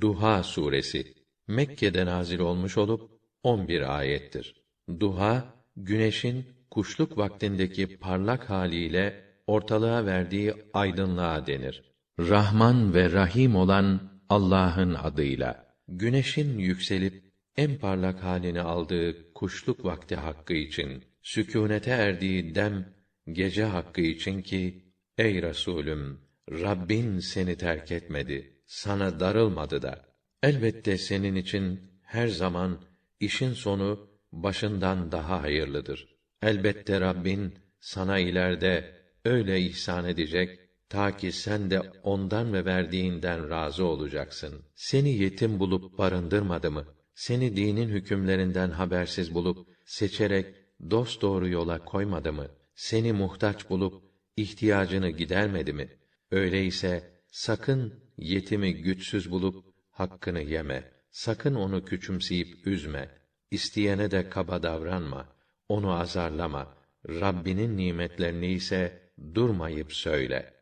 Duha suresi Mekke'de nazil olmuş olup 11 ayettir. Duha güneşin kuşluk vaktindeki parlak haliyle ortalığa verdiği aydınlığa denir. Rahman ve Rahim olan Allah'ın adıyla. Güneşin yükselip en parlak halini aldığı kuşluk vakti hakkı için, sükûnete erdiği dem gece hakkı için ki ey Resulüm Rabbin seni terk etmedi, sana darılmadı da. Elbette senin için her zaman işin sonu başından daha hayırlıdır. Elbette Rabbin sana ileride öyle ihsan edecek ta ki sen de ondan ve verdiğinden razı olacaksın. Seni yetim bulup barındırmadı mı? Seni dinin hükümlerinden habersiz bulup seçerek dost doğru yola koymadı mı? Seni muhtaç bulup ihtiyacını gidermedi mi? Öyleyse sakın yetimi güçsüz bulup hakkını yeme. Sakın onu küçümseyip üzme. İsteyene de kaba davranma. Onu azarlama. Rabbinin nimetlerini ise durmayıp söyle.